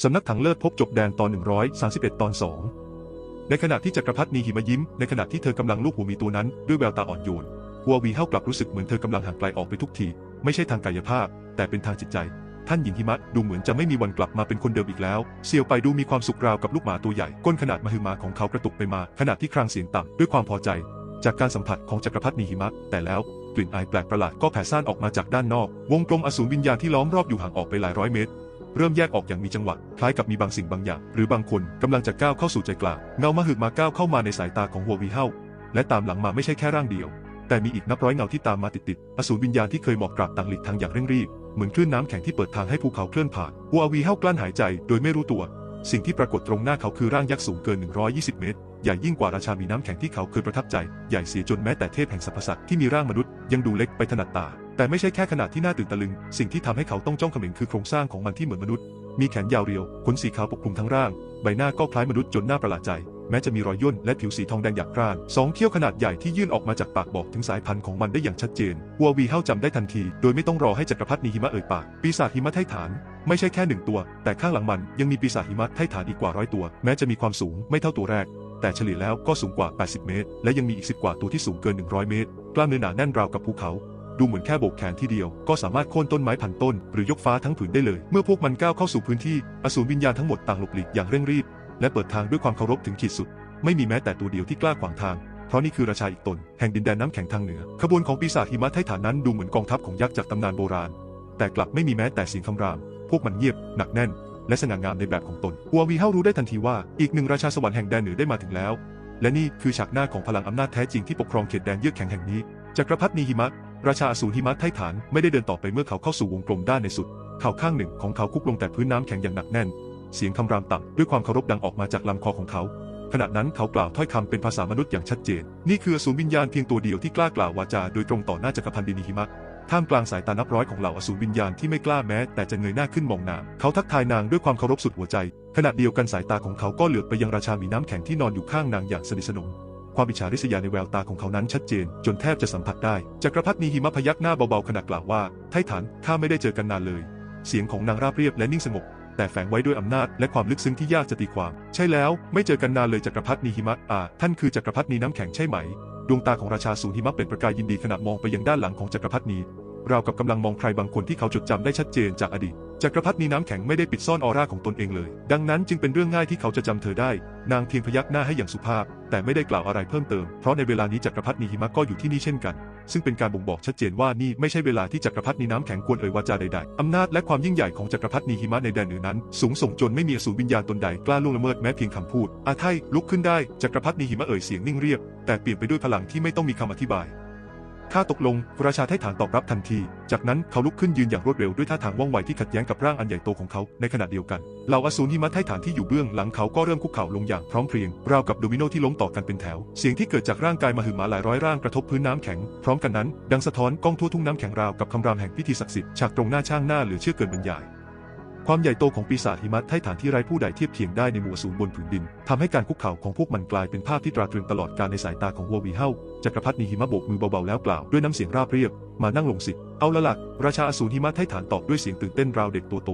สำนักถังเลิศพบจบแดนตอน 131 ตอน 2 ในขณะที่จักรพรรดินีหิมะยิ้ม ในขณะที่เธอกำลังลูบหัวหมีตัวนั้นด้วยแววตาอ่อนโยนหัววีเฮากลับรู้สึกเหมือนเธอกำลังห่างไกลออกไปทุกที ไม่ใช่ทางกายภาพ แต่เป็นทางจิตใจ ท่านหญิงหิมะดูเหมือนจะไม่มีวันกลับมาเป็นคนเดิมอีกแล้ว เซียวไปดูมีความสุขราวกับลูกหมาตัวใหญ่ ก้นขนาดมหึมาของเขากระตุกไปมา ขณะที่ครางเสียงต่ำด้วยความพอใจ จากการสัมผัสของจักรพรรดินีหิมะ แต่แล้วกลิ่นอายแปลกประหลาดก็แผ่ซ่านออกมาจากด้านนอก วงกลมอสูรวิญญาณที่ล้อมรอบอยู่ห่างออกไปหลายร้อยเมตร เริ่มแยกออกอย่างมีจังหวะคล้ายกับมีบางสิ่งบางอย่าง หรือบางคนกำลังจะก้าวเข้าสู่ใจกลางเงามาหึมาก้าวเข้ามาในสายตาของหัววีเฮาและตามหลังมาไม่ใช่แค่ร่างเดียว แต่มีอีกนับร้อยเงาที่ตามมาติดๆอสูรวิญญาณที่เคยหมอบกราบต่างหลีกทางอย่างเร่งรีบเหมือนคลื่นน้ำแข็งที่เปิดทางให้ภูเขาเคลื่อนผ่านหัววีเฮากลั้นหายใจโดยไม่รู้ตัว สิ่งที่ปรากฏตรงหน้าเขาคือร่างยักษ์สูงเกิน 120 เมตรใหญ่ยิ่งกว่าราชามีน้ำแข็งที่เขาเคยประทับใจ ใหญ่เสียจนแม้แต่เทพแห่งสรรพสัตว์ที่มีร่างมนุษย์ยังดูเล็กไปถนัดตา แต่ไม่ใช่แค่ขนาดที่น่าตื่นตะลึง สิ่งที่ทำให้เขาต้องจ้องเขม็งคือโครงสร้างของมันที่เหมือนมนุษย์ มีแขนยาวเรียว ขนสีขาวปกคลุมทั้งร่าง ใบหน้าก็คล้ายมนุษย์จนน่าประหลาดใจ แม้จะมีรอยย่นและผิวสีทองแดงหยาบกร้านสองเขี้ยวขนาดใหญ่ที่ยื่นออกมาจากปากบอกถึงสายพันธุ์ของมันได้อย่างชัดเจนวัววีเฮาจำได้ทันที โดยไม่ต้องรอให้จักรพรรดินีหิมะเอ่ยปาก ปีศาจหิมะไทฐาน ไม่ใช่แค่หนึ่งตัว แต่ข้างหลังมันยังมีปีศาจหิมะไทฐานอีกกว่าร้อยตัว แม้จะมีความสูงไม่เท่าตัวแรกแต่เฉลี่ยแล้วก็สูงกว่า 80 เมตร และยังมีอีก 10 กว่าตัวที่สูงเกิน 100 เมตร กล้ามเนื้อหนาแน่นราวกับภูเขา ดูเหมือนแค่โบกแขนที่เดียว ก็สามารถโค่นต้นไม้พันต้น หรือยกฟ้าทั้งผืนได้เลย เมื่อพวกมันก้าวเข้าสู่พื้นที่อสูรวิญญาณทั้งหมดต่างหลบหลีกอย่างเร่งรีบ และเปิดทางด้วยความเคารพถึงขีดสุด ไม่มีแม้แต่ตัวเดียวที่กล้าขวางทางเพราะนี่คือราชาอีกตน แห่งดินแดนน้ำแข็งทางเหนือ ขบวนของปีศาจหิมะไทฐานนั้นดูเหมือนกองทัพของยักษ์จากตำนานโบราณ แต่กลับไม่มีแม้แต่เสียงคำราม พวกมันเงียบ หนักแน่น และสง่างามในแบบของตนหัววีเฮารู้ได้ทันทีว่าอีกหนึ่งราชาสวรรค์แห่งแดนเหนือได้มาถึงแล้ว และนี่คือฉากหน้าของพลังอำนาจแท้จริงที่ปกครองเขตแดนเยือกแข็งแห่งนี้จักรพรรดินีหิมะ ราชาอสูรหิมะไทฐานไม่ได้เดินต่อไปเมื่อเขาเข้าสู่วงกลมด้านในสุด เข่าข้างหนึ่งของเขาคุกลงแต่พื้นน้ำแข็งอย่างหนักแน่น เสียงคำรามต่ำด้วยความเคารพดังออกมาจากลำคอของเขา ขณะนั้นเขากล่าวถ้อยคำเป็นภาษามนุษย์อย่างชัดเจน นี่คืออสูรวิญญาณเพียงตัวเดียวที่กล้ากล่าววาจาโดยตรงต่อหน้าจักรพรรดินีหิมะท่ามกลางสายตานับร้อยของเหล่าอสูรวิญญาณที่ไม่กล้าแม้แต่จะเงยหน้าขึ้นมองนาง เขาทักทายนางด้วยความเคารพสุดหัวใจ ขณะเดียวกันสายตาของเขาก็เหลือบไปยังราชามีน้ำแข็งที่นอนอยู่ข้างนางอย่างสนิทสนม ความอิจฉาริษยาในแววตาของเขานั้นชัดเจน จนแทบจะสัมผัสได้ จักรพรรดินีหิมะพยักหน้าเบาๆขณะกล่าวว่า ไทฐานข้าไม่ได้เจอกันนานเลย เสียงของนางราบเรียบและนิ่งสงบ แต่แฝงไว้ด้วยอำนาจและความลึกซึ้งที่ยากจะตีความ ใช่แล้ว ไม่เจอกันนานเลยจักรพรรดินีหิมะอ่าท่านคือจักรพรรดินีน้ำแข็งใช่ไหม ดวงตาของราชาสูนหิมะเปล่งประกายยินดีขณะมองไปยังด้านหลังของจักรพรรดินีราวกับกำลังมองใครบางคนที่เขาจดจำได้ชัดเจนจากอดีต จักรพรรดินีน้ำแข็งไม่ได้ปิดซ่อนออร่าของตนเองเลย ดังนั้นจึงเป็นเรื่องง่ายที่เขาจะจำเธอได้ นางเพียงพยักหน้าให้อย่างสุภาพ แต่ไม่ได้กล่าวอะไรเพิ่มเติม เพราะในเวลานี้จักรพรรดินีหิมะก็อยู่ที่นี่เช่นกัน ซึ่งเป็นการบ่งบอกชัดเจนว่านี่ไม่ใช่เวลาที่จักรพรรดินีน้ำแข็งควรเอ่ยวาจาใดๆ อำนาจและความยิ่งใหญ่ของจักรพรรดินีหิมะในแดนเหนือนั้น สูงส่งจนไม่มีสูรวิญญาณตนใดกล้าล่วงละเมิดแม้เพียงคำพูด อาไทลุกขึ้นได้จักรพรรดินีหิมะเอ่ยเสียงนิ่งเรียบ แต่เปลี่ยนไปด้วยพลังที่ไม่ต้องมีคำอธิบาย ข้าตกลง ราชาไทฐานตอบรับทันที จากนั้นเขาลุกขึ้นยืนอย่างรวดเร็วด้วยท่าทางว่องไวที่ขัดแย้งกับร่างอันใหญ่โตของเขา ในขณะเดียวกัน เหล่าอสูรหิมะไทฐานที่อยู่เบื้องหลังเขาก็เริ่มคุกเข่าลงอย่างพร้อมเพรียง ราวกับโดมิโนที่ล้มต่อกันเป็นแถว เสียงที่เกิดจากร่างกายมหึมาหลายร้อยร่างกระทบพื้นน้ำแข็ง พร้อมกันนั้น ดังสะท้อนก้องทั่วทุ่งน้ำแข็งราวกับคำรามแห่งพิธีศักดิ์สิทธิ์ ฉากตรงหน้าช่างหน้าเหลือเชื่อเกินบรรยาย ความใหญ่โตของปีศาจหิมะไทฐานที่ไร้ผู้ใดเทียบเคียงได้ในหมู่สูรบนผืนดินทำให้การคุกเข่าของพวกมันกลายเป็นภาพที่ตราตรึงตลอดกาลในสายตาของวัววีเฮาจักรพรรดินีหิมะโบกมือเบาๆแล้วกล่าวด้วยน้ำเสียงราบเรียบ มานั่งลงสิเอาละล่ะราชาอสูรหิมะไทฐานตอบด้วยเสียงตื่นเต้นราวเด็กตัวโต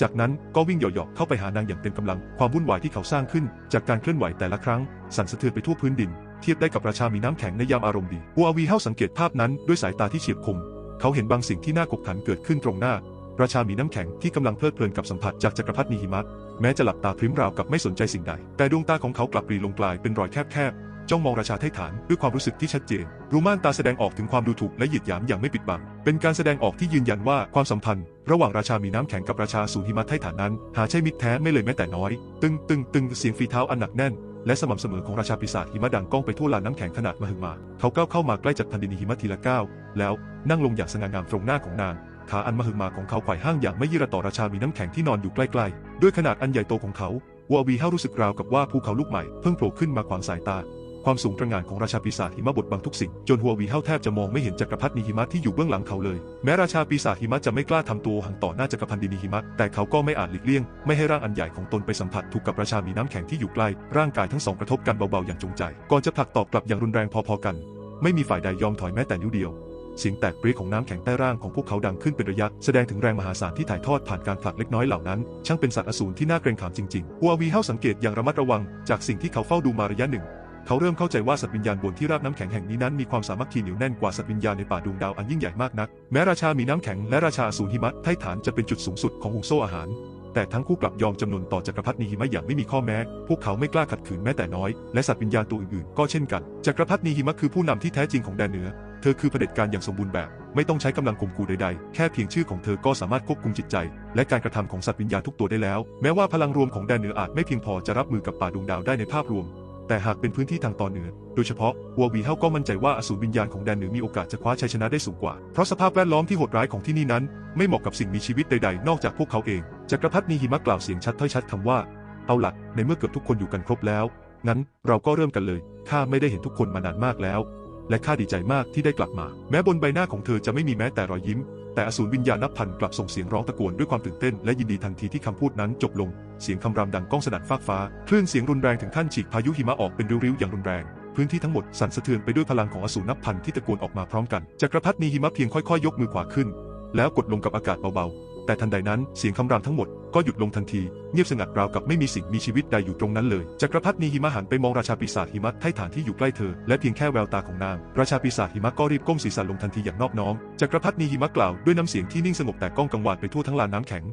จากนั้นก็วิ่งหยาะๆเข้าไปหานางอย่างเต็มกำลัง ความวุ่นวายที่เขาสร้างขึ้น จากการเคลื่อนไหวแต่ละครั้ง สั่นสะเทือนไปทั่วพื้นดิน เทียบได้กับราชามีน้ำแข็งในยามอารมณ์ดีวัววีเฮาสังเกตภาพนั้นด้วยสายตาที่เฉียบคม เขาเห็นบางสิ่งที่น่ากบขันเกิดขึ้นตรงหน้า ราชามีน้ำแข็งที่กำลังเพลิดเพลินกับสัมผัสจากจักรพรรดินีหิมะแม้จะหลับตาพริ้มราวกับไม่สนใจสิ่งใด แต่ดวงตาของเขากลับปรีลงกลายเป็นรอยแคบๆจ้องมองราชาไทฐานด้วยความรู้สึกที่ชัดเจน รูม่านตาแสดงออกถึงความดูถูกและเหยียดหยามอย่างไม่ปิดบัง เป็นการแสดงออกที่ยืนยันว่าความสัมพันธ์ ระหว่างราชามีน้ำแข็งกับราชาสูนหิมะไทฐานนั้น หาใช่มิตรแท้ไม่เลยแม้แต่น้อย ตึงตึงตึงเสียงฝีเท้าอันหนักแน่นและสม่ำเสมอของราชาปีศาจหิมะดังก้องไปทั่วลานน้ำแข็งขนาดมหึมา เขาก้าวเข้ามาใกล้จักรพรรดินีหิมะทีละก้าวแล้วนั่งลงอย่างสง่างามตรงหน้าของนาง ขาอันมหึมาของเขาไขว่ห้างอย่างไม่ยีระต่อราชามีน้ำแข็งที่นอนอยู่ใกล้ๆ ด้วยขนาดอันใหญ่โตของเขาวอวีเฮารู้สึกราวกับว่าภูเขาลูกใหม่เพิ่งโผล่ขึ้นมาขวางสายตา ความสูงตระหง่านของราชาปีศาจหิมะบดบังทุกสิ่ง จนหัววีเฮาแทบจะมองไม่เห็นจักรพรรดินีหิมะที่อยู่เบื้องหลังเขาเลย แม้ราชาปีศาจหิมะจะไม่กล้าทำตัวห่างต่อหน้าจักรพรรดินีหิมะ แต่เขาก็ไม่อาจหลีกเลี่ยง ไม่ให้ร่างอันใหญ่ของตนไปสัมผัสถูกกับราชามีน้ำแข็งที่อยู่ใกล้ ร่างกายทั้งสองกระทบกันเบาๆอย่างจงใจ ก่อนจะผลักตอบกลับอย่างรุนแรงพอๆกัน ไม่มีฝ่ายใดยอมถอยแม้แต่นิ้วเดียว เสียงแตกปรี๊ของน้ำแข็งใต้ร่างของพวกเขาดังขึ้นเป็นระยะ แสดงถึงแรงมหาศาลที่ถ่ายทอดผ่านการผลักเล็กน้อยเหล่านั้น ช่างเป็นสัตว์อสูรที่น่าเกรงขามจริงๆฮัววีเฮาสังเกตอย่างระมัดระวัง จากสิ่งที่เขาเฝ้าดูมาระยะหนึ่ง เขาเริ่มเข้าใจว่าสัตว์วิญญาณบนที่ราบน้ำแข็งแห่งนี้นั้นมีความสามัคคีเหนียวแน่นกว่าสัตว์วิญญาณในป่าดวงดาวอันยิ่งใหญ่มากนัก แม้ราชามีน้ำแข็งและราชาอสูรหิมะไทฐานจะเป็นจุดสูงสุดของห่วงโซ่อาหารแต่ทั้งคู่กลับยอมจำนนต่อจักรพรรดินีหิมะอย่างไม่มีข้อแม้ พวกเขาไม่กล้าขัดขืนแม้แต่น้อย และสัตว์วิญญาณตัวอื่นๆ ก็เช่นกัน จักรพรรดินีหิมะคือผู้นำที่แท้จริงของแดนเหนือ เธอคือเผด็จการอย่างสมบูรณ์แบบ ไม่ต้องใช้กำลังข่มขู่ใดๆ แค่เพียงชื่อของเธอก็สามารถควบคุมจิตใจ และการกระทำของสัตว์วิญญาณทุกตัวได้แล้ว แม้ว่าพลังรวมของแดนเหนืออาจไม่เพียงพอจะรับมือกับป่าดวงดาวได้ในภาพรวม แต่หากเป็นพื้นที่ทางตอนเหนือ โดยเฉพาะวัววีเฮาก็มั่นใจว่าอสูรวิญญาณของแดนเหนือมีโอกาสจะคว้าชัยชนะได้สูงกว่า เพราะสภาพแวดล้อมที่โหดร้ายของที่นี่นั้น ไม่เหมาะกับสิ่งมีชีวิตใดๆ นอกจากพวกเขาเอง จักรพรรดินีหิมะกล่าวเสียงชัดถ้อยชัดคำว่า เอาล่ะในเมื่อเกือบทุกคนอยู่กันครบแล้ว งั้นเราก็เริ่มกันเลยข้าไม่ได้เห็นทุกคนมานานมากแล้ว และข้าดีใจมากที่ได้กลับมา แม้บนใบหน้าของเธอจะไม่มีแม้แต่รอยยิ้ม แต่อสูรวิญญาณนับพันกลับส่งเสียงร้องตะโกนด้วยความตื่นเต้นและยินดีทันทีที่คำพูดนั้นจบลง เสียงคำรามดังก้องสนั่นฟากฟ้า คลื่นเสียงรุนแรงถึงขั้นฉีกพายุหิมะออกเป็นริ้วๆอย่างรุนแรงพื้นที่ทั้งหมดสั่นสะเทือนไปด้วยพลังของอสูรนับพันที่ตะโกนออกมาพร้อมกันจักรพรรดินีหิมะเพียงค่อยๆยกมือขวาขึ้น แล้วกดลงกับอากาศเบาๆ แต่ทันใดนั้นเสียงคำรามทั้งหมดก็หยุดลงทันที เงียบสงัดราวกับไม่มีสิ่งมีชีวิตใดอยู่ตรงนั้นเลยจักรพรรดินีหิมะหันไปมองราชาปีศาจหิมะไทฐานที่อยู่ใกล้เธอ และเพียงแค่แววตาของนาง ราชาปีศาจหิมะก็รีบก้มศีรษะลงทันทีอย่างนอบน้อมจักรพรรดินีหิมะกล่าวด้วยน้ำเสียงที่นิ่งสงบแต่ก้องกังวานไปทั่วทั้งลานน้ำแข็ง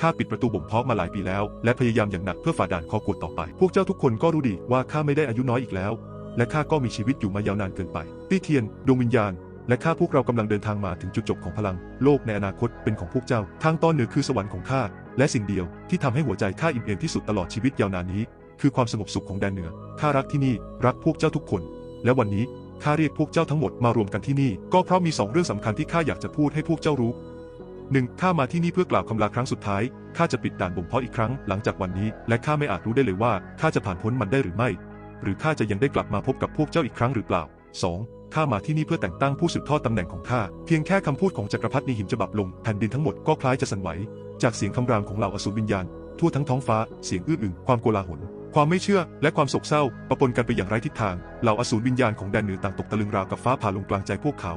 ข้าปิดประตูบ่มเพาะมาหลายปีแล้ว และพยายามอย่างหนักเพื่อฝ่าด่านคอกวดต่อไป พวกเจ้าทุกคนก็รู้ดีว่าข้าไม่ได้อายุน้อยอีกแล้ว และข้าก็มีชีวิตอยู่มายาวนานเกินไป ตี้เทียน ดวงวิญญาณ และข้าพวกเรากำลังเดินทางมาถึงจุดจบของพลัง โลกในอนาคตเป็นของพวกเจ้า ทางตอนเหนือคือสวรรค์ของข้า และสิ่งเดียวที่ทำให้หัวใจข้าอิ่มเอมที่สุดตลอดชีวิตยาวนานนี้ คือความสงบสุขของแดนเหนือ ข้ารักที่นี่ รักพวกเจ้าทุกคน และวันนี้ข้าเรียกพวกเจ้าทั้งหมดมารวมกันที่นี่ ก็เพราะมีสองเรื่องสำคัญที่ข้าอยากจะพูดให้พวกเจ้ารู้หนึ่งข้ามาที่นี่เพื่อกล่าวคำลาครั้งสุดท้าย ข้าจะปิดด่านบ่มเพาะอีกครั้งหลังจากวันนี้ และข้าไม่อาจรู้ได้เลยว่าข้าจะผ่านพ้นมันได้หรือไม่ หรือข้าจะยังได้กลับมาพบกับพวกเจ้าอีกครั้งหรือเปล่า 2. ข้ามาที่นี่เพื่อแต่งตั้งผู้สืบทอดตำแหน่งของข้า เพียงแค่คำพูดของจักรพรรดินีหิมจะบับลง แผ่นดินทั้งหมดก็คล้ายจะสั่นไหว จากเสียงคำรามของเหล่าอสูรวิญญาณ ทั่วทั้งท้องฟ้า เสียงอื้ออึง ความโกลาหล ความไม่เชื่อ และความโศกเศร้าปะปนกันไปอย่างไร้ทิศทาง เหล่าอสูรวิญญาณของแดนเหนือต่างตกตะลึงราวกับฟ้าผ่าลงกลางใจพวกเขา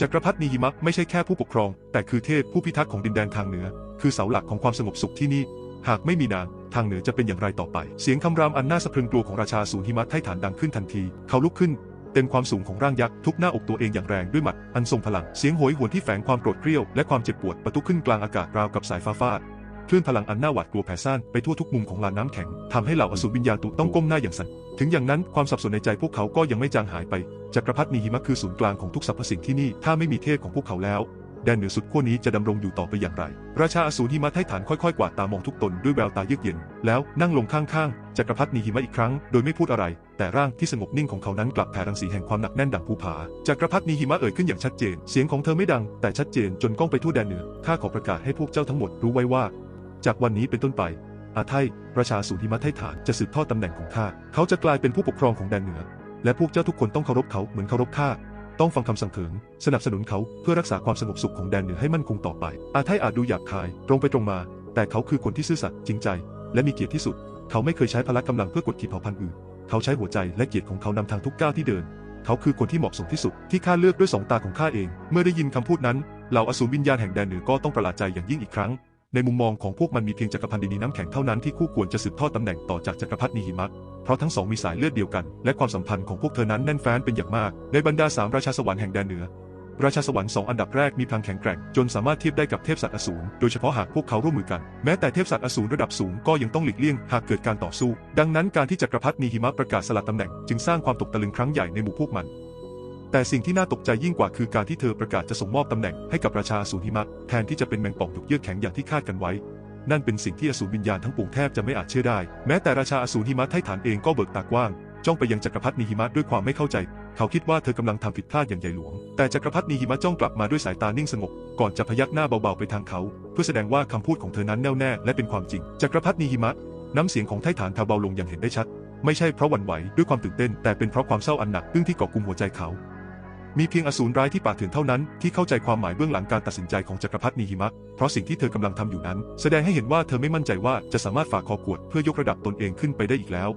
จักรพรรดินีหิมะไม่ใช่แค่ผู้ปกครอง แต่คือเทพผู้พิทักษ์ของดินแดนทางเหนือ คือเสาหลักของความสงบสุขที่นี่ หากไม่มีนางทางเหนือจะเป็นอย่างไรต่อไป เสียงคำรามอันน่าสะพรึงกลัวของราชาสูรหิมะไทฐานดังขึ้นทันที เขาลุกขึ้น เต็มความสูงของร่างยักษ์ทุบหน้าอกตัวเองอย่างแรงด้วยหมัดอันทรงพลังเสียงโหยหวนที่แฝงความโกรธเกรี้ยวและความเจ็บปวดประทุขึ้นกลางอากาศราวกับสายฟ้าฟาดคลื่นพลังอันน่าหวาดกลัวแผ่ซ่านไปทั่วทุกมุมของลานน้ำแข็งทำให้เหล่าอสูรวิญญาณตุต้องก้มหน้าอย่างสั่นถึงอย่างนั้นความสับสนในใจพวกเขาก็ยังไม่จางหายไปจักรพรรดินีหิมะคือศูนย์กลางของทุกสรรพสิ่งที่นี่ถ้าไม่มีเทพของพวกเขาแล้ว แดนเหนือสุดขั้วนี้จะดำรงอยู่ต่อไปอย่างไร ราชาอสูรหิมะไทฐานค่อยๆกวาดตามองทุกตนด้วยแววตาเยือกเย็น แล้วนั่งลงข้างๆจักรพรรดินีหิมะอีกครั้งโดยไม่พูดอะไร แต่ร่างที่สงบนิ่งของเขานั้นกลับแผ่รังสีแห่งความหนักแน่นดังภูผาจักรพรรดินีหิมะเอ่ยขึ้นอย่างชัดเจน เสียงของเธอไม่ดัง แต่ชัดเจนจนก้องไปทั่วแดนเหนือข้าขอประกาศให้พวกเจ้าทั้งหมดรู้ไว้ว่า จากวันนี้เป็นต้นไปอาไทราชาสูรหิมะไทฐานจะสืบทอดตำแหน่งของข้าเขาจะกลายเป็นผู้ปกครองของแดนเหนือ และพวกเจ้าทุกคนต้องเคารพเขาเหมือนเคารพข้า ต้องฟังคำสั่งเถิงสนับสนุนเขาเพื่อรักษาความสงบสุขของแดนเหนือให้มั่นคงต่อไป อาไทอาจดูหยาบคาย ตรงไปตรงมา แต่เขาคือคนที่ซื่อสัตย์จริงใจ และมีเกียรติที่สุด เขาไม่เคยใช้พละกำลังเพื่อกดขี่เผ่าพันธุ์อื่น เขาใช้หัวใจและเกียรติของเขานำทางทุกก้าวที่เดิน เขาคือคนที่เหมาะสมที่สุดที่ข้าเลือกด้วยสองตาของข้าเอง เมื่อได้ยินคำพูดนั้นเหล่าอสูรวิญญาณแห่งแดนเหนือก็ต้องประหลาดใจอย่างยิ่งอีกครั้ง ในมุมมองของพวกมันมีเพียงจักรพันดินีน้ำแข็งเท่านั้นที่คู่ควรจะสืบทอดตำแหน่งต่อจากจักรพรรดินีหิมะเพราะทั้งสองมีสายเลือดเดียวกัน และความสัมพันธ์ของพวกเธอนั้นแน่นแฟ้นเป็นอย่างมาก ในบรรดาสามราชาสวรรค์แห่งแดนเหนือ ราชาสวรรค์สองอันดับแรกมีพลังแข็งแกร่ง จนสามารถเทียบได้กับเทพสัตว์อสูรโดยเฉพาะหากพวกเขาร่วมมือกันแม้แต่เทพสัตว์อสูรระดับสูงก็ยังต้องหลีกเลี่ยงหากเกิดการต่อสู้ ดังนั้นการที่จักรพรรดินีหิมะประกาศสลัดตำแหน่งจึงสร้างความตกตะลึงครั้งใหญ่ในหมู่พวกมัน แต่สิ่งที่น่าตกใจยิ่งกว่าคือการที่เธอประกาศจะส่งมอบตำแหน่งให้กับราชาสูรหิมะแทนที่จะเป็นแมงป่องถูกเยือกแข็งอย่างที่คาดกันไว้ นั่นเป็นสิ่งที่อสูรวิญญาณทั้งปวงแทบจะไม่อาจเชื่อได้ แม้แต่ราชาอสูรหิมะไทฐานเองก็เบิกตากว้าง จ้องไปยังจักรพรรดินีหิมะด้วยความไม่เข้าใจ เขาคิดว่าเธอกำลังทำผิดพลาดอย่างใหญ่หลวง แต่จักรพรรดินีหิมะจ้องกลับมาด้วยสายตานิ่งสงบ ก่อนจะพยักหน้าเบาๆไปทางเขา เพื่อแสดงว่าคำพูดของเธอนั้นแน่วแน่และเป็นความจริง จักรพรรดินีหิมะน้ำเสียงของไทฐานแผ่วเบาลงอย่างเห็นได้ชัด ไม่ใช่เพราะหวั่นไหวด้วยความตื่นเต้น แต่เป็นเพราะความเศร้าอันหนักอึ้งที่เกาะกุมหัวใจเขา มีเพียงอสูรร้ายที่ป่าเถื่อนเท่านั้นที่เข้าใจความหมายเบื้องหลังการตัดสินใจของจักรพรรดินีหิมะ เพราะสิ่งที่เธอกำลังทำอยู่นั้น แสดงให้เห็นว่าเธอไม่มั่นใจว่าจะสามารถฝ่าคอกวดเพื่อยกระดับตนเองขึ้นไปได้อีกแล้ว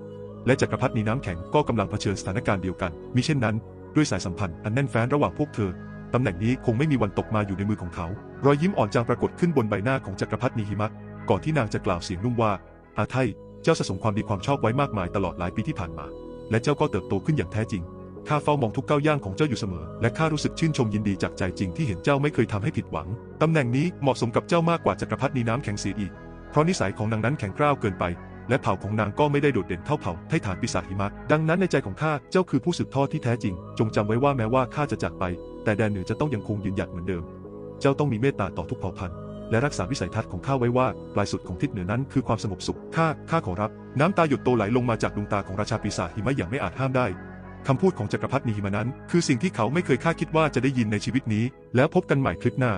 และจักรพรรดินีน้ำแข็งก็กำลังเผชิญสถานการณ์เดียวกัน มิเช่นนั้น ด้วยสายสัมพันธ์อันแน่นแฟ้นระหว่างพวกเธอตำแหน่งนี้คงไม่มีวันตกมาอยู่ในมือของเขา รอยยิ้มอ่อนจางปรากฏขึ้นบนใบหน้าของจักรพรรดินิฮิมะ ก่อนที่นางจะกล่าวเสียงนุ่มว่า อาไทเจ้าสะสมความดีความชอบไว้มากมายตลอดหลายปีที่ผ่านมา และเจ้าก็เติบโตขึ้นอย่างแท้จริง ข้าเฝ้ามองทุกก้าวย่างของเจ้าอยู่เสมอ และข้ารู้สึกชื่นชมยินดีจากใจจริงที่เห็นเจ้าไม่เคยทำให้ผิดหวังตำแหน่งนี้เหมาะสมกับเจ้ามากกว่าจักรพรรดินีน้ำแข็งเสียอีก เพราะนิสัยของนางนั้นแข็งกร้าวเกินไป และเผ่าของนางก็ไม่ได้โดดเด่นเท่าเผ่าไทฐานปีศาจหิมะ ดังนั้นในใจของข้าเจ้าคือผู้สืบทอดที่แท้จริง จงจำไว้ว่าแม้ว่าข้าจะจากไป แต่แดนเหนือจะต้องยังคงยืนหยัดเหมือนเดิม เจ้าต้องมีเมตตาต่อทุกเผ่าพันธุ์และรักษาวิสัยทัศน์ของข้าไว้ว่า ปลายสุดของทิศเหนือนั้นคือความสงบสุข ข้า ข้าขอรับ น้ำตาหยดโตไหลลงมาจากดวงตาของราชาปีศาจหิมะอย่างไม่อาจห้ามได้ คำพูดของจักรพรรดินิหิมะนั้น คือสิ่งที่เขาไม่เคยคาดคิดว่าจะได้ยินในชีวิตนี้ แล้วพบกันใหม่คลิปหน้า